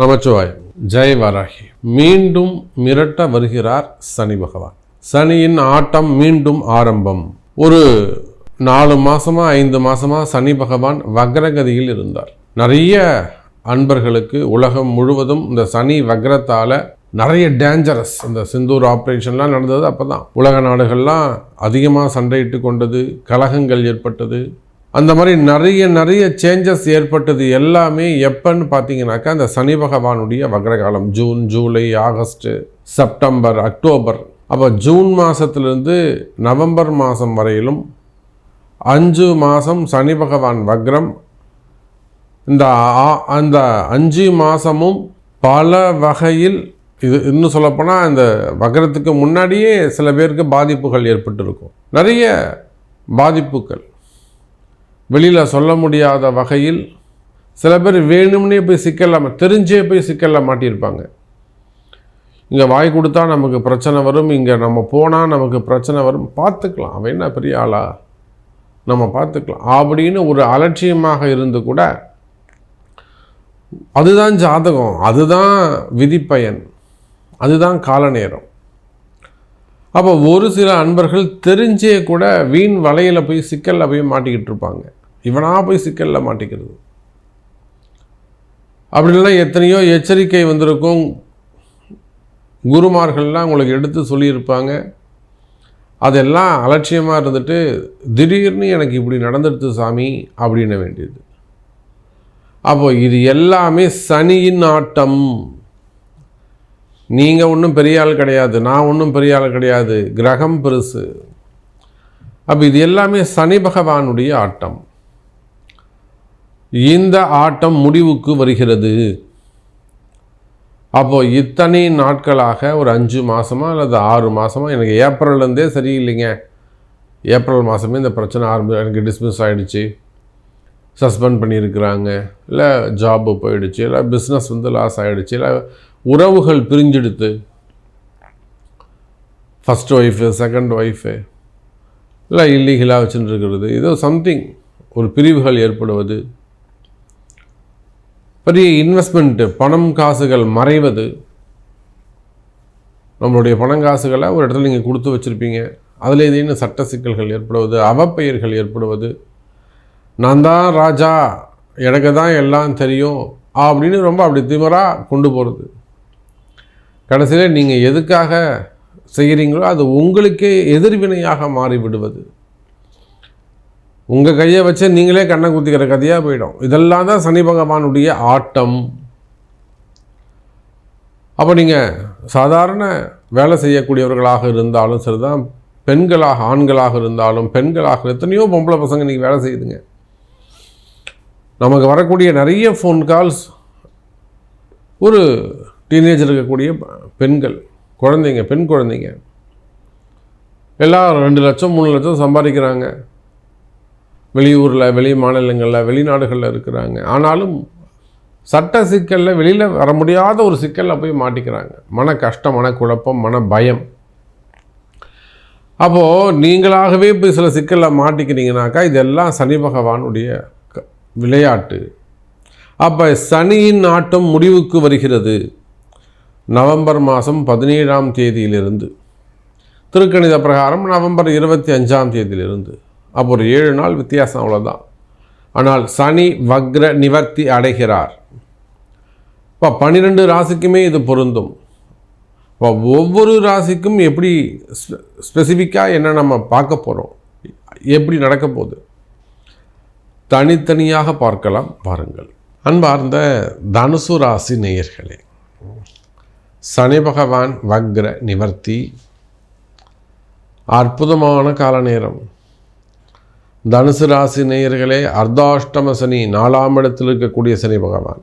நமச்சிவாய். ஜெய் வராகி. மீண்டும் மிரட்ட வருகிறார் சனி பகவான். சனியின் ஆட்டம் மீண்டும் ஆரம்பம். ஒரு நாலு மாசமா ஐந்து மாசமா சனி பகவான் வக்ரகதியில் இருந்தார். நிறைய அன்பர்களுக்கு உலகம் முழுவதும் இந்த சனி வக்ரத்தால நிறைய டேஞ்சரஸ் இந்த சிந்தூர் ஆப்ரேஷன்லாம் நடந்தது அப்போ தான் உலக நாடுகள்லாம் அதிகமாக சண்டையிட்டு கொண்டது கலகங்கள் ஏற்பட்டது. அந்த மாதிரி நிறைய நிறைய சேஞ்சஸ் ஏற்பட்டது எல்லாமே எப்பன்னு பார்த்தீங்கன்னாக்கா அந்த சனி பகவானுடைய வக்ரகாலம் June July August September October. அப்போ ஜூன் மாதத்துலேருந்து நவம்பர் மாதம் வரையிலும் அஞ்சு மாதம் சனி பகவான் வக்ரம். இந்த ஆ- அந்த அஞ்சு மாதமும் பல வகையில் இது இன்னும் சொல்லப்போனால் அந்த வக்ரத்துக்கு முன்னாடியே சில பேருக்கு பாதிப்புகள் ஏற்பட்டிருக்கும். நிறைய பாதிப்புகள். வெளியில் சொல்ல முடியாத வகையில் சில பேர் வேணும்னே போய் சிக்கல்ல தெரிஞ்சே போய் சிக்கல்ல மாட்டியிருப்பாங்க. இங்கே வாய் கொடுத்தா நமக்கு பிரச்சனை வரும் இங்கே நம்ம போனால் நமக்கு பிரச்சனை வரும். பார்த்துக்கலாம் அவன் என்ன பெரிய ஆளா? நம்ம பார்த்துக்கலாம். அப்படின்னு ஒரு அலட்சியமாக இருந்து கூட அதுதான் ஜாதகம் அதுதான் விதிப்பயன் அதுதான் கால நேரம் அப்போ ஒரு சில அன்பர்கள் தெரிஞ்சே கூட வீண் வலையில் போய் சிக்கலில் போய் மாட்டிக்கிட்டு இருப்பாங்க. இவனாக போய் சிக்கலில் மாட்டிக்கிறது. அப்படி இல்லைன்னா எத்தனையோ எச்சரிக்கை வந்திருக்கும். குருமார்கள்லாம் உங்களுக்கு எடுத்து சொல்லியிருப்பாங்க. அதெல்லாம் அலட்சியமாக இருந்துட்டு திடீர்னு எனக்கு இப்படி நடந்துடுது சாமி அப்படின்ன வேண்டியது. அப்போது இது எல்லாமே சனியின் ஆட்டம். நீங்கள் ஒன்றும் பெரிய ஆள் கிடையாது நான் ஒன்றும் பெரிய ஆள் கிடையாது கிரகம் பெருசு. அப்போ இது எல்லாமே சனி பகவானுடைய ஆட்டம். இந்த ஆட்டம் முடிவுக்கு வருகிறது. அப்போது இத்தனை நாட்களாக ஒரு அஞ்சு மாதமாக அல்லது ஆறு மாதமாக எனக்கு ஏப்ரல்லேருந்தே சரியில்லைங்க. ஏப்ரல் மாதமே இந்த பிரச்சனை ஆரம்பி எனக்கு டிஸ்மிஸ் ஆகிடுச்சு சஸ்பெண்ட் பண்ணியிருக்கிறாங்க இல்லை ஜாப்பு போயிடுச்சு இல்லை பிஸ்னஸ் வந்து லாஸ் ஆகிடுச்சு இல்லை உறவுகள் பிரிஞ்செடுத்து. ஃபஸ்ட் ஒய்ஃபு செகண்ட் ஒய்ஃபு இல்லை இல்லீகலாக வச்சுட்டு இருக்கிறது ஏதோ சம்திங் ஒரு பிரிவுகள் ஏற்படுவது. பெரிய இன்வெஸ்ட்மெண்ட்டு பணம் காசுகள் மறைவது. நம்மளுடைய பணம் காசுகளை ஒரு இடத்துல நீங்கள் கொடுத்து வச்சுருப்பீங்க. அதில் ஏதேனும் சட்ட சிக்கல்கள் ஏற்படுவது அவப்பெயர்கள் ஏற்படுவது. நான் தான் ராஜா எனக்கு தான் எல்லாம் தெரியும் அப்படின்னு ரொம்ப அப்படி திமராக கொண்டு போகிறது கடைசியில் நீங்கள் எதுக்காக செய்கிறீங்களோ அது உங்களுக்கே எதிர்வினையாக மாறிவிடுவது. உங்கள் கையை வச்சு நீங்களே கண்ணை குத்திக்கிற கதையாக போயிடும். இதெல்லாம் தான் சனி பகவானுடைய ஆட்டம். அப்போ நீங்கள் சாதாரண வேலை செய்யக்கூடியவர்களாக இருந்தாலும் சரிதான் பெண்களாக ஆண்களாக இருந்தாலும் பெண்களாக எத்தனையோ பொம்பளை பசங்க நீங்கள் வேலை செய்யுதுங்க. நமக்கு வரக்கூடிய நிறைய ஃபோன் கால்ஸ் ஒரு டீனேஜ் இருக்கக்கூடிய பெண்கள் குழந்தைங்க பெண் குழந்தைங்க எல்லாம் ரெண்டு லட்சம் மூணு லட்சம் சம்பாதிக்கிறாங்க. வெளியூரில் வெளி மாநிலங்களில் வெளிநாடுகளில் இருக்கிறாங்க. ஆனாலும் சட்ட சிக்கலில் வெளியில் வர முடியாத ஒரு சிக்கலில் போய் மாட்டிக்கிறாங்க. மன கஷ்டம் மன குழப்பம் மன பயம். அப்போது நீங்களாகவே போய் சில சிக்கலில் மாட்டிக்கிறீங்கனாக்கா இதெல்லாம் சனி பகவானுடைய விளையாட்டு. அப்போ சனியின் ஆட்டம் முடிவுக்கு வருகிறது. நவம்பர் மாதம் பதினேழாம் தேதியிலிருந்து. திருக்கணித பிரகாரம் நவம்பர் இருபத்தி அஞ்சாம் தேதியிலிருந்து. அப்போ ஒரு ஏழு நாள் வித்தியாசம் அவ்வளோதான் ஆனால் சனி வக்ர நிவர்த்தி அடைகிறார். இப்போ பன்னிரெண்டு ராசிக்குமே இது பொருந்தும். இப்போ ஒவ்வொரு ராசிக்கும் எப்படி ஸ்பெசிஃபிக்காக என்ன நம்ம பார்க்க போகிறோம் எப்படி நடக்க போகுது? தனித்தனியாக பார்க்கலாம் பாருங்கள் அன்பார்ந்த தனுசு ராசி நேயர்களே சனி பகவான் வக்ர நிவர்த்தி அற்புதமான கால நேரம் தனுசு ராசி நேயர்களே அர்த்தாஷ்டம சனி நாலாம் இடத்தில் இருக்கக்கூடிய சனி பகவான்.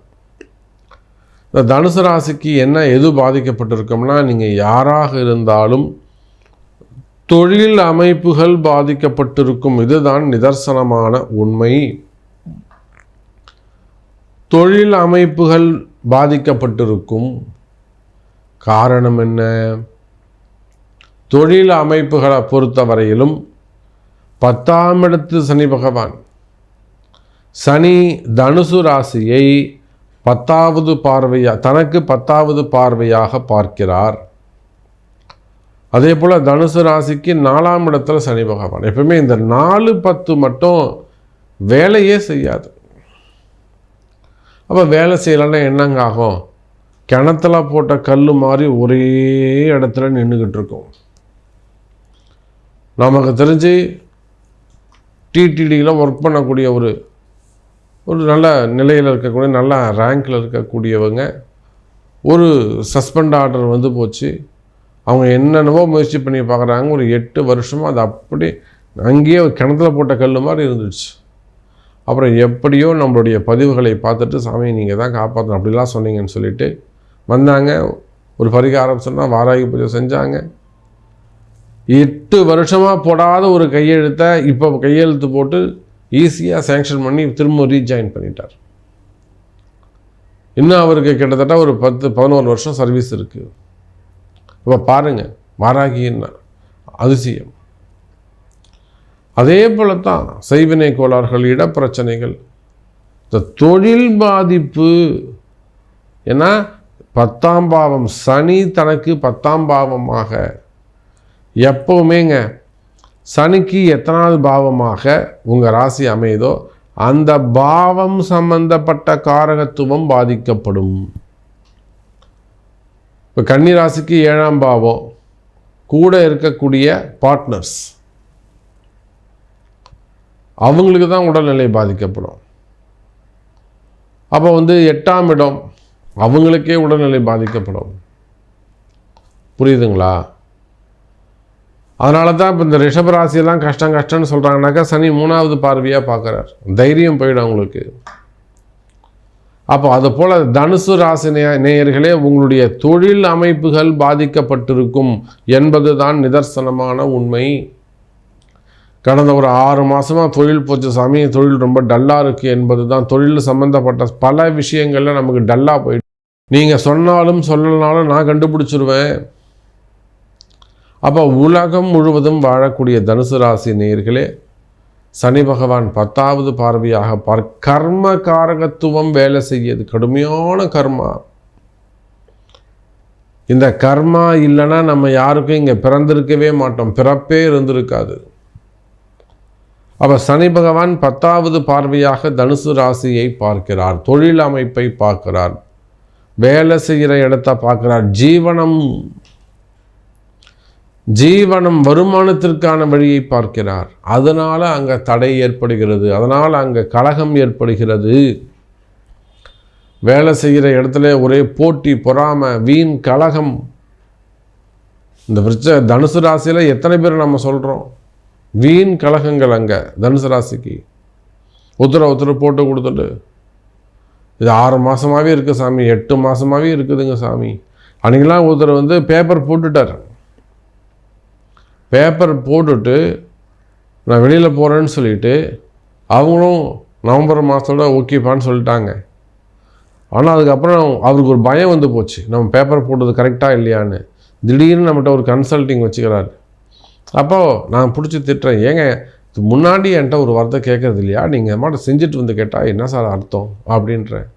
இந்த தனுசு ராசிக்கு என்ன எது பாதிக்கப்பட்டிருக்கோம்னா நீங்கள் யாராக இருந்தாலும் தொழில் அமைப்புகள் பாதிக்கப்பட்டிருக்கும். இதுதான் நிதர்சனமான உண்மை. தொழில் அமைப்புகள் பாதிக்கப்பட்டிருக்கும். காரணம் என்ன? தொழில் அமைப்புகளை பொறுத்தவரையிலும் பத்தாம் இடத்து சனி பகவான். சனி தனுசு ராசியை பத்தாவது பார்வையாக தனக்கு பத்தாவது பார்வையாக பார்க்கிறார். அதே போல் தனுசு ராசிக்கு நாலாம் இடத்துல சனி பகவான். எப்பவுமே இந்த நாலு பத்து மட்டும் வேலையே செய்யாது. அப்போ வேலை செய்யலைன்னா என்னங்க ஆகும்? கிணத்துல போட்ட கல் மாதிரி ஒரே இடத்துல நின்றுக்கிட்டு இருக்கும். நமக்கு தெரிஞ்சு டிடிடியில் ஒர்க் பண்ணக்கூடிய ஒரு ஒரு நல்ல நிலையில் இருக்கக்கூடிய நல்ல ரேங்கில் இருக்கக்கூடியவங்க ஒரு சஸ்பெண்ட் ஆர்டர் வந்து போச்சு. அவங்க என்னென்னவோ முயற்சி பண்ணி பார்க்குறாங்க. ஒரு எட்டு வருஷமாக அது அப்படி அங்கேயே கிணத்துல போட்ட கல் மாதிரி இருந்துச்சு. அப்புறம் எப்படியோ நம்மளுடைய பதிவுகளை பார்த்துட்டு சாமி நீங்கள் தான் காப்பாற்றணும் அப்படிலாம் சொன்னீங்கன்னு சொல்லிட்டு வந்தாங்க. ஒரு பரிகாரம் சொன்னால் வாராகி பூஜை செஞ்சாங்க. எட்டு வருஷமாக போடாத ஒரு கையெழுத்தை இப்போ கையெழுத்து போட்டு ஈஸியாக சேங்ஷன் பண்ணி திரும்ப ரீஜாயின் பண்ணிட்டார். இன்னும் அவருக்கு கிட்டத்தட்ட ஒரு பத்து பதினோரு வருஷம் சர்வீஸ் இருக்குது இப்போ பாருங்கள் வாராகின்னா அதிசயம். அதே போல தான் செய்வினை கோளாறுகள் இடப்பிரச்சனைகள். இந்த தொழில் பாதிப்பு ஏன்னா பத்தாம் பாவம் சனி தனக்கு பத்தாம் பாவமாக. எப்போவுமேங்க சனிக்கு எத்தனாவது பாவமாக உங்கள் ராசி அமையுதோ அந்த பாவம் சம்பந்தப்பட்ட காரகத்துவம் பாதிக்கப்படும். இப்போ கன்னி ராசிக்கு ஏழாம் பாவம் கூட இருக்கக்கூடிய பார்ட்னர்ஸ் அவங்களுக்கு தான் உடல்நிலை பாதிக்கப்படும். அப்போ வந்து எட்டாம் இடம் அவங்களுக்கே உடல்நிலை பாதிக்கப்படும். புரியுதுங்களா? அதனால தான் இப்போ இந்த ரிஷபராசியெல்லாம் கஷ்டம் கஷ்டம்னு சொல்கிறாங்கனாக்கா சனி மூணாவது பார்வையாக பார்க்குறார் தைரியம் போயிடும் அவங்களுக்கு. அப்போ அது போல் தனுசு ராசி நேயர்களே உங்களுடைய தொழில் அமைப்புகள் பாதிக்கப்பட்டிருக்கும் என்பது தான் நிதர்சனமான உண்மை. கடந்த ஒரு ஆறு மாதமாக தொழில் போச்சு சாமி. தொழில் ரொம்ப டல்லாக இருக்குது என்பது தான் தொழில் சம்மந்தப்பட்ட பல விஷயங்களில் நமக்கு டல்லாக போயிட்டு நீங்கள் சொன்னாலும் சொல்லலனாலும் நான் கண்டுபிடிச்சிருவேன். அப்போ உலகம் முழுவதும் வாழக்கூடிய தனுசு ராசி நேர்களே சனி பகவான் பத்தாவது பார்வையாக பார் கர்ம காரகத்துவம் வேலை செய்யுது கடுமையான கர்மா. இந்த கர்மா இல்லைன்னா நம்ம யாருக்கும் இங்கே பிறந்திருக்கவே மாட்டோம். பிறப்பே இருந்திருக்காது. அவர் சனி பகவான் பத்தாவது பார்வையாக தனுசு ராசியை பார்க்கிறார். தொழில் அமைப்பை பார்க்கிறார். வேலை செய்கிற இடத்த பார்க்கிறார். ஜீவனம் ஜீவனம் வருமானத்திற்கான வழியை பார்க்கிறார். அதனால் அங்கே தடை ஏற்படுகிறது. அதனால் அங்கே கலகம் ஏற்படுகிறது. வேலை செய்கிற இடத்துல ஒரே போட்டி பொறாமை வீண் கலகம். இந்த விருச்ச தனுசு ராசியில் எத்தனை பேர் நம்ம சொல்கிறோம் வீண் கலகங்கள் அங்கே தனுசு ராசிக்கு. உத்தர உத்தர போட்டு கொடுத்துட்டு. இது ஆறு மாதமாகவே இருக்குது சாமி எட்டு மாதமாகவே இருக்குதுங்க சாமி. அன்றைக்கெல்லாம் ஒருத்தர் வந்து பேப்பர் போட்டுட்டார். பேப்பர் போட்டுட்டு நான் வெளியில் போகிறேன்னு சொல்லிட்டு அவங்களும் நவம்பர் மாதத்தோட ஓகேப்பான்னு சொல்லிட்டாங்க. ஆனால் அதுக்கப்புறம் அவருக்கு ஒரு பயம் வந்து போச்சு. நம்ம பேப்பர் போட்டது கரெக்டாக இல்லையான்னு. திடீர்னு நம்மகிட்ட ஒரு கன்சல்ட்டிங் வச்சுக்கிறாரு. அப்போது நான் பிடிச்சி திட்டுறேன். ஏங்க இது முன்னாடி என்கிட்ட ஒரு வார்த்தை கேட்கறது இல்லையா? நீங்கள் மாட்ட செஞ்சுட்டு வந்து கேட்டால் என்ன சார் அர்த்தம்? அப்படின்றேன்.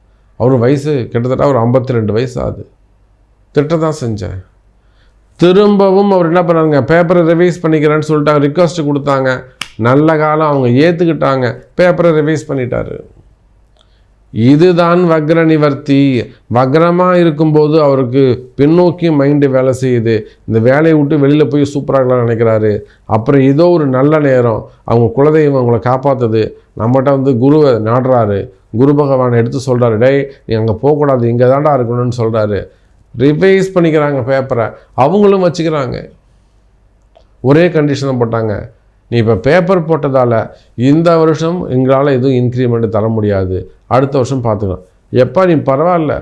அவர் வயசு கிட்டத்தட்ட ஒரு ஐம்பத்தி ரெண்டு வயசு ஆகுது. திட்ட தான் செஞ்சேன். திரும்பவும் அவர் என்ன பண்ணாருங்க பேப்பரை ரிவைஸ் பண்ணிக்கிறேன்னு சொல்லிட்டாங்க ரிக்வஸ்ட் கொடுத்தாங்க. நல்ல காலம் அவங்க ஏற்றுக்கிட்டாங்க பேப்பரை ரிவைஸ் பண்ணிட்டாரு. இதுதான் வக்ர நிவர்த்தி வக்ரமாக இருக்கும்போது அவருக்கு பின்னோக்கி மைண்டு வேலை செய்யுது. இந்த வேலையை விட்டு வெளியில் போய் சூப்பராகலாம் நினைக்கிறாரு. அப்புறம் ஏதோ ஒரு நல்ல நேரம் அவங்க குலதெய்வம் அவங்கள காப்பாற்றுது நம்மகிட்ட வந்து குருவை நாடுறாரு. குரு பகவானை எடுத்து சொல்கிறாரு டே நீ அங்கே போகக்கூடாது. இங்கே தாண்டா இருக்கணும்னு சொல்கிறாரு ரிவைஸ் பண்ணிக்கிறாங்க பேப்பரை அவங்களும் வச்சுக்கிறாங்க. ஒரே கண்டிஷனை போட்டாங்க. நீ இப்போ பேப்பர் போட்டதால் இந்த வருஷம் எங்களால் எதுவும் இன்க்ரிமெண்ட் தர முடியாது. அடுத்த வருஷம் பார்த்துக்கலாம். எப்போ நீ பரவாயில்ல.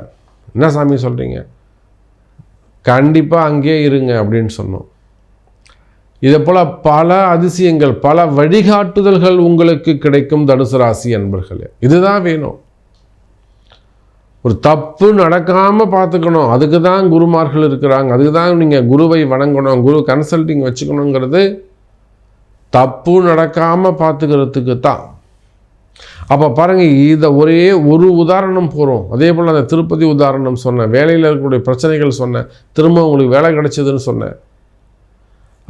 என்ன சாமி சொல்கிறீங்க கண்டிப்பாக அங்கேயே இருங்க அப்படின்னு சொன்னோம். இதை போல் பல அதிசயங்கள் பல வழிகாட்டுதல்கள் உங்களுக்கு கிடைக்கும் தனுசு ராசி அன்பர்களே. இதுதான் வேணும். ஒரு தப்பு நடக்காமல் பார்த்துக்கணும். அதுக்கு தான் குருமார்கள் இருக்கிறாங்க. அதுக்கு தான் நீங்கள் குருவை வணங்கணும். குரு கன்சல்டிங் வச்சுக்கணுங்கிறது தப்பு நடக்காமல் பார்த்துக்கிறதுக்கு தான். அப்போ பாருங்கள் இதை ஒரே ஒரு உதாரணம் போகிறோம் அதே போல் அந்த திருப்பதி உதாரணம் சொன்னேன். வேலையில் இருக்கக்கூடிய பிரச்சனைகள் சொன்னேன். திரும்ப உங்களுக்கு வேலை கிடைச்சதுன்னு சொன்னேன்.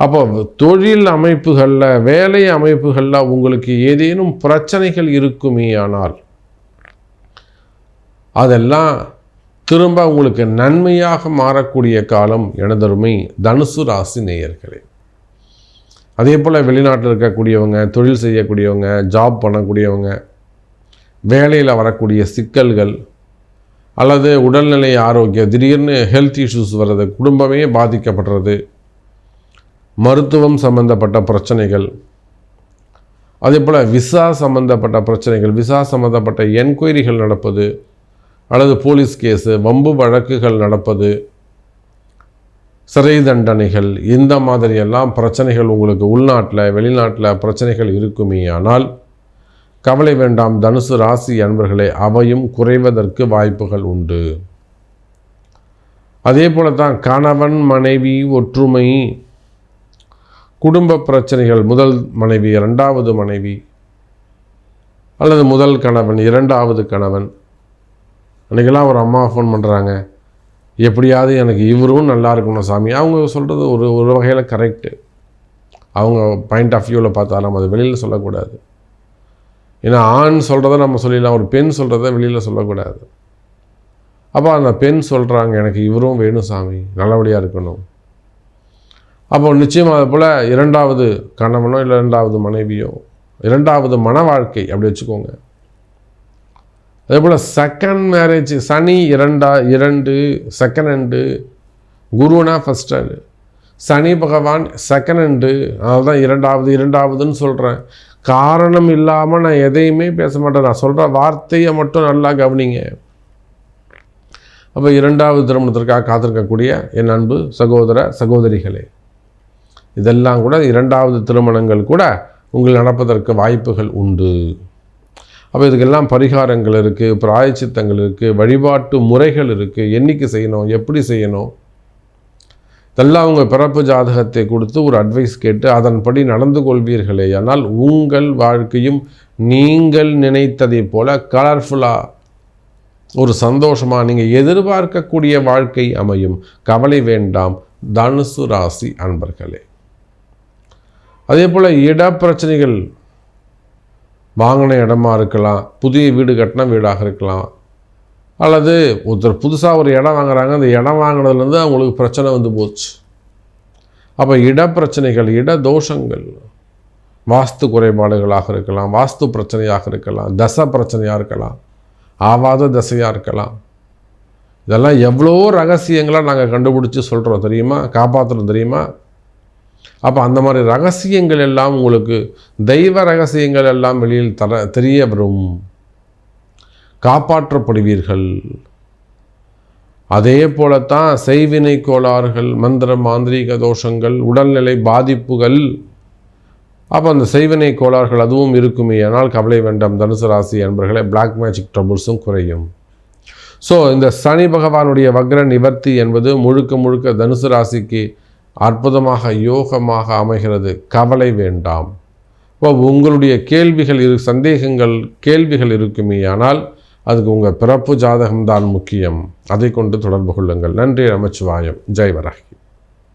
அப்போ தொழில் அமைப்புகளில் வேலை அமைப்புகளில் உங்களுக்கு ஏதேனும் பிரச்சனைகள் இருக்குமே ஆனால் அதெல்லாம் திரும்ப உங்களுக்கு நன்மையாக மாறக்கூடிய காலம் எனதருமை தனுசு ராசி நேயர்களே. அதே போல் வெளிநாட்டில் இருக்கக்கூடியவங்க தொழில் செய்யக்கூடியவங்க ஜாப் பண்ணக்கூடியவங்க வேலையில் வரக்கூடிய சிக்கல்கள் அல்லது உடல்நிலை ஆரோக்கியம் திடீர்னு ஹெல்த் இஷ்யூஸ் வர்றது குடும்பமே பாதிக்கப்படுறது மருத்துவம் சம்பந்தப்பட்ட பிரச்சனைகள் அதே போல் விசா சம்பந்தப்பட்ட பிரச்சனைகள் விசா சம்பந்தப்பட்ட என்கொயரிகள் நடப்பது அல்லது போலீஸ் கேஸு வம்பு வழக்குகள் நடப்பது சிறை தண்டனைகள் இந்த மாதிரியெல்லாம் பிரச்சனைகள் உங்களுக்கு உள்நாட்டில் வெளிநாட்டில் பிரச்சனைகள் இருக்குமே ஆனால் கவலை வேண்டாம் தனுசு ராசி அன்பர்களே அவையும் குறைவதற்கு வாய்ப்புகள் உண்டு. அதே போல தான் கணவன் மனைவி ஒற்றுமை குடும்ப பிரச்சனைகள் முதல் மனைவி இரண்டாவது மனைவி அல்லது முதல் கணவன் இரண்டாவது கணவன். அன்றைக்கெல்லாம் ஒரு அம்மா ஃபோன் பண்ணுறாங்க எப்படியாவது எனக்கு இவரும் நல்லா இருக்கணும் சாமி. அவங்க சொல்கிறது ஒரு ஒரு வகையில் கரெக்டு அவங்க பாயிண்ட் ஆஃப் வியூவில் பார்த்தாலும் அது வெளியில் சொல்லக்கூடாது. ஏன்னா ஆண் சொல்கிறத நம்ம சொல்லிடலாம் ஒரு பெண் சொல்கிறத வெளியில் சொல்லக்கூடாது. அப்போ அந்த பெண் சொல்கிறாங்க எனக்கு இவரும் வேணும் சாமி நல்லபடியாக இருக்கணும். அப்போ நிச்சயமாக அது போல் இரண்டாவது கணவனோ இல்லை இரண்டாவது மனைவியோ இரண்டாவது மன வாழ்க்கை அப்படி வச்சுக்கோங்க. அதே போல் செகண்ட் மேரேஜ் சனி இரண்டா இரண்டு செகண்ட் ஹண்டு குருனா ஃபஸ்ட் ஹேண்டு சனி பகவான் செகண்ட் ஹேண்டு அதுதான் இரண்டாவது இரண்டாவதுன்னு சொல்கிறேன் காரணம் இல்லாமல் நான் எதையுமே பேச மாட்டேன். நான் சொல்கிற வார்த்தையை மட்டும் நல்லா கவனிங்க. அப்போ இரண்டாவது திருமணத்திற்காக காத்திருக்கக்கூடிய என் அன்பு சகோதர சகோதரிகளே இதெல்லாம் கூட இரண்டாவது திருமணங்கள் கூட உங்கள் நடப்பதற்கு வாய்ப்புகள் உண்டு. அப்போ இதுக்கெல்லாம் பரிகாரங்கள் இருக்குது பிராயச்சித்தங்கள் இருக்குது வழிபாட்டு முறைகள் இருக்குது என்றைக்கு செய்யணும் எப்படி செய்யணும் இதெல்லாம் உங்கள் பிறப்பு ஜாதகத்தை கொடுத்து ஒரு அட்வைஸ் கேட்டு அதன்படி நடந்து கொள்வீர்களே. ஆனால் உங்கள் வாழ்க்கையும் நீங்கள் நினைத்ததை போல கலர்ஃபுல்லாக ஒரு சந்தோஷமாக நீங்கள் எதிர்பார்க்கக்கூடிய வாழ்க்கை அமையும். கவலை வேண்டாம். தனுசு ராசி அன்பர்களே. அதே போல் இட பிரச்சனைகள் வாங்கின இடமா இருக்கலாம் புதிய வீடு கட்டின வீடாக இருக்கலாம் அல்லது ஒருத்தர் புதுசாக ஒரு இடம் வாங்குறாங்க அந்த இடம் வாங்கினதுலேருந்து அவங்களுக்கு பிரச்சனை வந்து போச்சு. அப்போ இட பிரச்சனைகள் இட தோஷங்கள் வாஸ்து குறைபாடுகளாக இருக்கலாம் வாஸ்து பிரச்சனையாக இருக்கலாம் தசை பிரச்சனையாக இருக்கலாம் ஆவாத தசையாக இருக்கலாம். இதெல்லாம் எவ்வளோ ரகசியங்களாக நாங்கள் கண்டுபிடிச்சி சொல்கிறோம் தெரியுமா? காப்பாற்றுறோம் தெரியுமா? அப்போ அந்த மாதிரி ரகசியங்கள் எல்லாம் உங்களுக்கு தெய்வ ரகசியங்கள் எல்லாம் வெளியில் தர தெரிய வரும். காப்பாற்றப்படுவீர்கள். அதே போலத்தான் செய்வினை கோளாறுகள் மந்திர மாந்திரீக தோஷங்கள் உடல்நிலை பாதிப்புகள். அப்போ அந்த செய்வினை கோளாறுகள் அதுவும் இருக்குமே. ஆனால் கவலை வேண்டாம் தனுசு ராசி என்பர்களை பிளாக் மேஜிக் ட்ரபுள்ஸும் குறையும். ஸோ இந்த சனி பகவானுடைய வக்ர நிவர்த்தி என்பது முழுக்க முழுக்க தனுசு ராசிக்கு அற்புதமாக யோகமாக அமைகிறது. கவலை வேண்டாம். இப்போ உங்களுடைய கேள்விகள் இரு சந்தேகங்கள் கேள்விகள் இருக்குமே. ஆனால் அதுக்கு உங்கள் பிறப்பு ஜாதகம்தான் முக்கியம். அதை கொண்டு தொடர்பு கொள்ளுங்கள். நன்றி நமச்சிவாயம். ஜெய் வராகி.